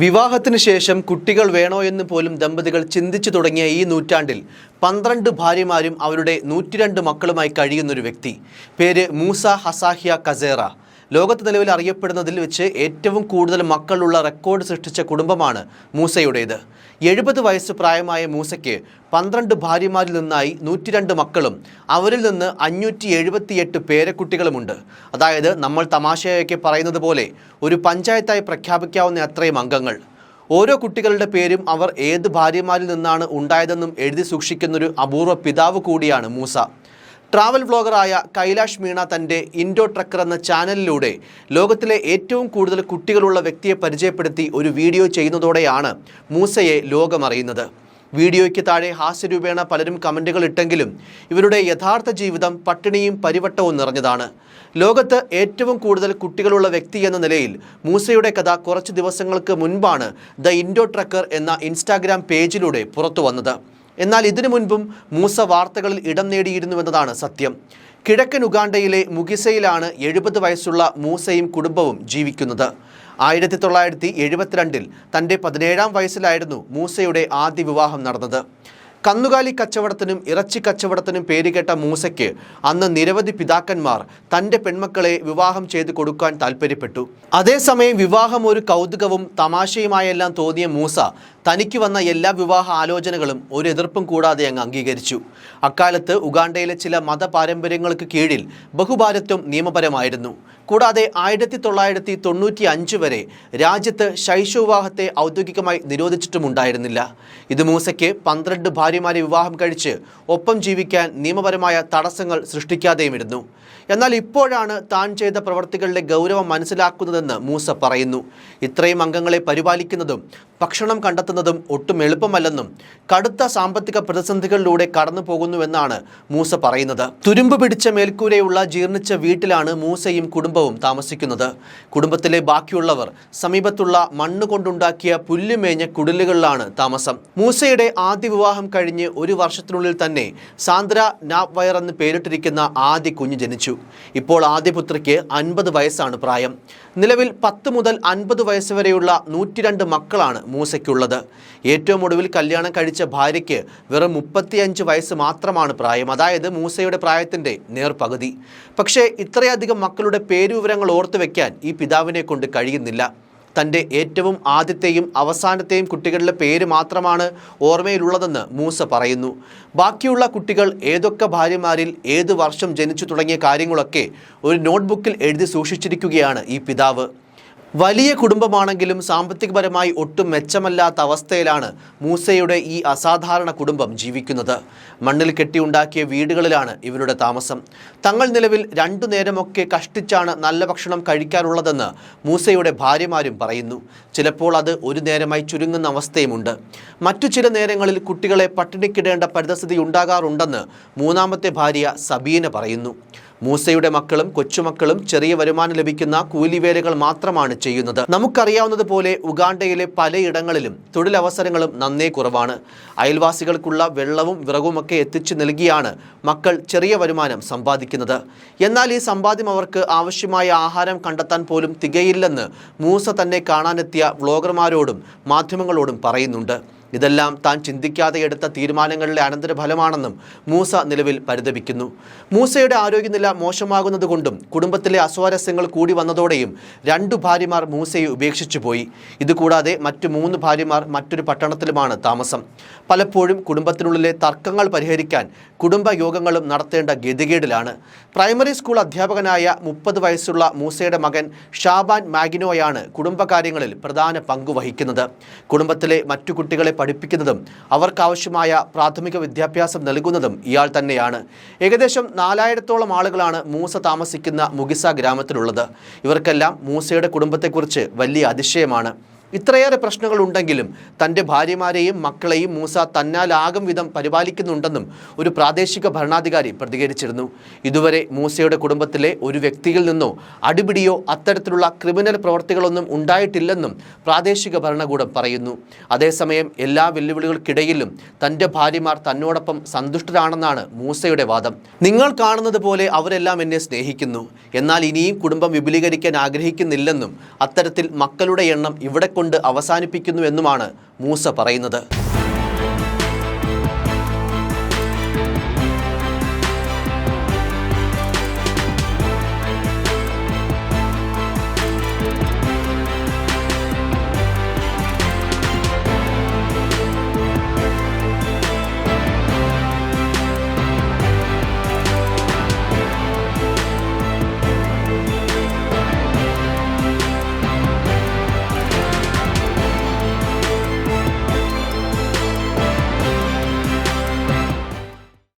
വിവാഹത്തിന് ശേഷം കുട്ടികൾ വേണോ എന്ന് പോലും ദമ്പതികൾ ചിന്തിച്ചു തുടങ്ങിയ ഈ നൂറ്റാണ്ടിൽ പന്ത്രണ്ട് ഭാര്യമാരും അവരുടെ നൂറ്റിരണ്ട് മക്കളുമായി കഴിയുന്നൊരു വ്യക്തി. പേര് മൂസ ഹസാഹിയ കസേറ. ലോകത്ത് നിലവിൽ അറിയപ്പെടുന്നതിൽ വെച്ച് ഏറ്റവും കൂടുതൽ മക്കളുള്ള റെക്കോർഡ് സൃഷ്ടിച്ച കുടുംബമാണ് മൂസയുടേത്. എഴുപത് വയസ്സ് പ്രായമായ മൂസയ്ക്ക് പന്ത്രണ്ട് ഭാര്യമാരിൽ നിന്നായി നൂറ്റിരണ്ട് മക്കളും അവരിൽ നിന്ന് അഞ്ഞൂറ്റി എഴുപത്തിയെട്ട് പേരക്കുട്ടികളുമുണ്ട്. അതായത് നമ്മൾ തമാശയൊക്കെ പറയുന്നത് പോലെ ഒരു പഞ്ചായത്തായി പ്രഖ്യാപിക്കാവുന്ന അത്രയും അംഗങ്ങൾ. ഓരോ കുട്ടികളുടെ പേരും അവർ ഏത് ഭാര്യമാരിൽ നിന്നാണ് ഉണ്ടായതെന്നും എഴുതി സൂക്ഷിക്കുന്നൊരു അപൂർവ പിതാവ് കൂടിയാണ് മൂസ. ട്രാവൽ വ്ളോഗറായ കൈലാഷ് മീണ തന്റെ ഇൻഡോ ട്രക്കർ എന്ന ചാനലിലൂടെ ലോകത്തിലെ ഏറ്റവും കൂടുതൽ കുട്ടികളുള്ള വ്യക്തിയെ പരിചയപ്പെടുത്തി ഒരു വീഡിയോ ചെയ്യുന്നതോടെയാണ് മൂസയെ ലോകമറിയുന്നത്. വീഡിയോയ്ക്ക് താഴെ ഹാസ്യരൂപേണ പലരും കമന്റുകൾ ഇട്ടെങ്കിലും ഇവരുടെ യഥാർത്ഥ ജീവിതം പട്ടിണിയും പരിവട്ടവും നിറഞ്ഞതാണ്. ലോകത്ത് ഏറ്റവും കൂടുതൽ കുട്ടികളുള്ള വ്യക്തി എന്ന നിലയിൽ മൂസയുടെ കഥ കുറച്ച് ദിവസങ്ങൾക്ക് മുൻപാണ് ദ ഇൻഡോ ട്രക്കർ എന്ന ഇൻസ്റ്റാഗ്രാം പേജിലൂടെ പുറത്തു വന്നത് എന്നാൽ ഇതിനു മുൻപും മൂസ വാർത്തകളിൽ ഇടം നേടിയിരുന്നുവെന്നതാണ് സത്യം. കിഴക്കൻ ഉഗാണ്ടയിലെ മുഗിസയിലാണ് എഴുപത് വയസ്സുള്ള മൂസയും കുടുംബവും ജീവിക്കുന്നത്. ആയിരത്തി തൊള്ളായിരത്തി എഴുപത്തിരണ്ടിൽ തന്റെ പതിനേഴാം വയസ്സിലായിരുന്നു മൂസയുടെ ആദ്യ വിവാഹം നടന്നത്. കന്നുകാലി കച്ചവടത്തിനും ഇറച്ചി കച്ചവടത്തിനും പേരുകേട്ട മൂസയ്ക്ക് അന്ന് നിരവധി പിതാക്കന്മാർ തന്റെ പെൺമക്കളെ വിവാഹം ചെയ്തു കൊടുക്കാൻ താല്പര്യപ്പെട്ടു അതേസമയം വിവാഹം ഒരു കൗതുകവും തമാശയുമായെല്ലാം തോന്നിയ മൂസ തനിക്ക് വന്ന എല്ലാ വിവാഹ ആലോചനകളും ഒരു എതിർപ്പും കൂടാതെ അങ്ങ് അംഗീകരിച്ചു. അക്കാലത്ത് ഉഗാണ്ടയിലെ ചില മതപാരമ്പര്യങ്ങൾക്ക് കീഴിൽ ബഹുഭാരത്വം നിയമപരമായിരുന്നു. കൂടാതെ ആയിരത്തി തൊള്ളായിരത്തി തൊണ്ണൂറ്റി അഞ്ച് വരെ രാജ്യത്ത് ശൈശവവിവാഹത്തെ ഔദ്യോഗികമായി നിരോധിച്ചിട്ടുമുണ്ടായിരുന്നില്ല. ഇത് മൂസയ്ക്ക് പന്ത്രണ്ട് ഭാര്യമാരെ വിവാഹം കഴിച്ച് ഒപ്പം ജീവിക്കാൻ നിയമപരമായ തടസ്സങ്ങൾ സൃഷ്ടിക്കാതെയുമിരുന്നു. എന്നാൽ ഇപ്പോഴാണ് താൻ ചെയ്ത പ്രവർത്തികളുടെ ഗൗരവം മനസ്സിലാക്കുന്നതെന്ന് മൂസ പറയുന്നു. ഇത്രയും അംഗങ്ങളെ പരിപാലിക്കുന്നതും ഭക്ഷണം കണ്ടെത്തുന്നതും ഒട്ടും എളുപ്പമല്ലെന്നും കടുത്ത സാമ്പത്തിക പ്രതിസന്ധികളിലൂടെ കടന്നു പോകുന്നുവെന്നാണ് മൂസ പറയുന്നത്. തുരുമ്പ് പിടിച്ച മേൽക്കൂരയുള്ള ജീർണിച്ച വീട്ടിലാണ് മൂസയും കുടുംബവും താമസിക്കുന്നത്. കുടുംബത്തിലെ ബാക്കിയുള്ളവർ സമീപത്തുള്ള മണ്ണ് കൊണ്ടുണ്ടാക്കിയ പുല്ലുമേഞ്ഞ കുടിലുകളിലാണ് താമസം. മൂസയുടെ ആദ്യ വിവാഹം കഴിഞ്ഞ് ഒരു വർഷത്തിനുള്ളിൽ തന്നെ സാന്ദ്ര നാപ്വയർ എന്ന് പേരിട്ടിരിക്കുന്ന ആദ്യ കുഞ്ഞ് ജനിച്ചു. ഇപ്പോൾ ആദ്യ പുത്രിക്ക് അൻപത് വയസ്സാണ് പ്രായം. നിലവിൽ പത്ത് മുതൽ അൻപത് വയസ്സ് വരെയുള്ള നൂറ്റിരണ്ട് മക്കളാണ് മൂസയ്ക്കുള്ളത്. ഏറ്റവും ഒടുവിൽ കല്യാണം കഴിച്ച ഭാര്യയ്ക്ക് വെറും മുപ്പത്തിയഞ്ച് വയസ്സ് മാത്രമാണ് പ്രായം. അതായത് മൂസയുടെ പ്രായത്തിന്റെ നേർപകുതി. പക്ഷേ ഇത്രയധികം മക്കളുടെ പേരുവിവരങ്ങൾ ഓർത്തു വെക്കാൻ ഈ പിതാവിനെ കൊണ്ട് കഴിയുന്നില്ല. തന്റെ ഏറ്റവും ആദ്യത്തെയും അവസാനത്തെയും കുട്ടികളുടെ പേര് മാത്രമാണ് ഓർമ്മയിലുള്ളതെന്ന് മൂസ പറയുന്നു. ബാക്കിയുള്ള കുട്ടികൾ ഏതൊക്കെ ഭാര്യമാരിൽ ഏത് വർഷം ജനിച്ചു തുടങ്ങിയ കാര്യങ്ങളൊക്കെ ഒരു നോട്ട്ബുക്കിൽ എഴുതി സൂക്ഷിച്ചിരിക്കുകയാണ് ഈ പിതാവ്. വലിയ കുടുംബമാണെങ്കിലും സാമ്പത്തികപരമായി ഒട്ടും മെച്ചമല്ലാത്ത അവസ്ഥയിലാണ് മൂസയുടെ ഈ അസാധാരണ കുടുംബം ജീവിക്കുന്നത്. മണ്ണിൽ കെട്ടിയുണ്ടാക്കിയ വീടുകളിലാണ് ഇവരുടെ താമസം. തങ്ങൾ നിലവിൽ രണ്ടു നേരമൊക്കെ കഷ്ടിച്ചാണ് നല്ല ഭക്ഷണം കഴിക്കാറുള്ളതെന്ന് മൂസയുടെ ഭാര്യമാരും പറയുന്നു. ചിലപ്പോൾ അത് ഒരു നേരമായി ചുരുങ്ങുന്ന അവസ്ഥയുമുണ്ട്. മറ്റു ചില നേരങ്ങളിൽ കുട്ടികളെ പട്ടിണിക്കിടേണ്ട പരിതസ്ഥിതി ഉണ്ടാകാറുണ്ടെന്ന് മൂന്നാമത്തെ ഭാര്യ സബീന പറയുന്നു. മൂസയുടെ മക്കളും കൊച്ചുമക്കളും ചെറിയ വരുമാനം ലഭിക്കുന്ന കൂലിവേലകൾ മാത്രമാണ് ചെയ്യുന്നത്. നമുക്കറിയാവുന്നതുപോലെ ഉഗാണ്ടയിലെ പലയിടങ്ങളിലും തൊഴിലവസരങ്ങളും നന്നേ കുറവാണ്. അയൽവാസികൾക്കുള്ള വെള്ളവും വിറകുമൊക്കെ എത്തിച്ചു നൽകിയാണ് മക്കൾ ചെറിയ വരുമാനം സമ്പാദിക്കുന്നത്. എന്നാൽ ഈ സമ്പാദ്യം അവർക്ക് ആവശ്യമായ ആഹാരം കണ്ടെത്താൻ പോലും തികയില്ലെന്ന് മൂസ തന്നെ കാണാനെത്തിയ വ്ളോഗർമാരോടും മാധ്യമങ്ങളോടും പറയുന്നുണ്ട്. ഇതെല്ലാം താൻ ചിന്തിക്കാതെ എടുത്ത തീരുമാനങ്ങളിലെ അനന്തരഫലമാണെന്നും മൂസ നിലവിൽ പരിതപിക്കുന്നു. മൂസയുടെ ആരോഗ്യനില മോശമാകുന്നതുകൊണ്ടും കുടുംബത്തിലെ അസ്വാരസ്യങ്ങൾ കൂടി വന്നതോടെയും രണ്ടു ഭാര്യമാർ മൂസയെ ഉപേക്ഷിച്ചു പോയി. ഇതുകൂടാതെ മറ്റു മൂന്ന് ഭാര്യമാർ മറ്റൊരു പട്ടണത്തിലുമാണ് താമസം. പലപ്പോഴും കുടുംബത്തിനുള്ളിലെ തർക്കങ്ങൾ പരിഹരിക്കാൻ കുടുംബയോഗങ്ങളും നടത്തേണ്ട ഗതികേടിലാണ്. പ്രൈമറി സ്കൂൾ അധ്യാപകനായ മുപ്പത് വയസ്സുള്ള മൂസയുടെ മകൻ ഷാബാൻ മാഗിനോയാണ് കുടുംബകാര്യങ്ങളിൽ പ്രധാന പങ്ക് വഹിക്കുന്നത്. കുടുംബത്തിലെ മറ്റു കുട്ടികളെ പഠിപ്പിക്കുന്നതും അവർക്കാവശ്യമായ പ്രാഥമിക വിദ്യാഭ്യാസം നൽകുന്നതും ഇയാൾ തന്നെയാണ്. ഏകദേശം നാലായിരത്തോളം ആളുകളാണ് മൂസ താമസിക്കുന്ന മുഗിസ ഗ്രാമത്തിലുള്ളത്. ഇവർക്കെല്ലാം മൂസയുടെ കുടുംബത്തെക്കുറിച്ച് വലിയ അതിശയമാണ്. ഇത്രയേറെ പ്രശ്നങ്ങളുണ്ടെങ്കിലും തന്റെ ഭാര്യമാരെയും മക്കളെയും മൂസ തന്നാലാകും വിധം പരിപാലിക്കുന്നുണ്ടെന്നും ഒരു പ്രാദേശിക ഭരണാധികാരി പ്രതികരിച്ചിരുന്നു. ഇതുവരെ മൂസയുടെ കുടുംബത്തിലെ ഒരു വ്യക്തിയിൽ നിന്നോ അടിപിടിയോ അത്തരത്തിലുള്ള ക്രിമിനൽ പ്രവർത്തികളൊന്നും ഉണ്ടായിട്ടില്ലെന്നും പ്രാദേശിക ഭരണകൂടം പറയുന്നു. അതേസമയം എല്ലാ വെല്ലുവിളികൾക്കിടയിലും തന്റെ ഭാര്യമാർ തന്നോടൊപ്പം സന്തുഷ്ടരാണെന്നാണ് മൂസയുടെ വാദം. നിങ്ങൾ കാണുന്നത് പോലെ അവരെല്ലാം എന്നെ സ്നേഹിക്കുന്നു. എന്നാൽ ഇനിയും കുടുംബം വിപുലീകരിക്കാൻ ആഗ്രഹിക്കുന്നില്ലെന്നും അത്തരത്തിൽ മക്കളുടെ എണ്ണം ഇവിടെ കൊണ്ട് അവസാനിപ്പിക്കുന്നു എന്നുമാണ് മൂസ പറയുന്നത്.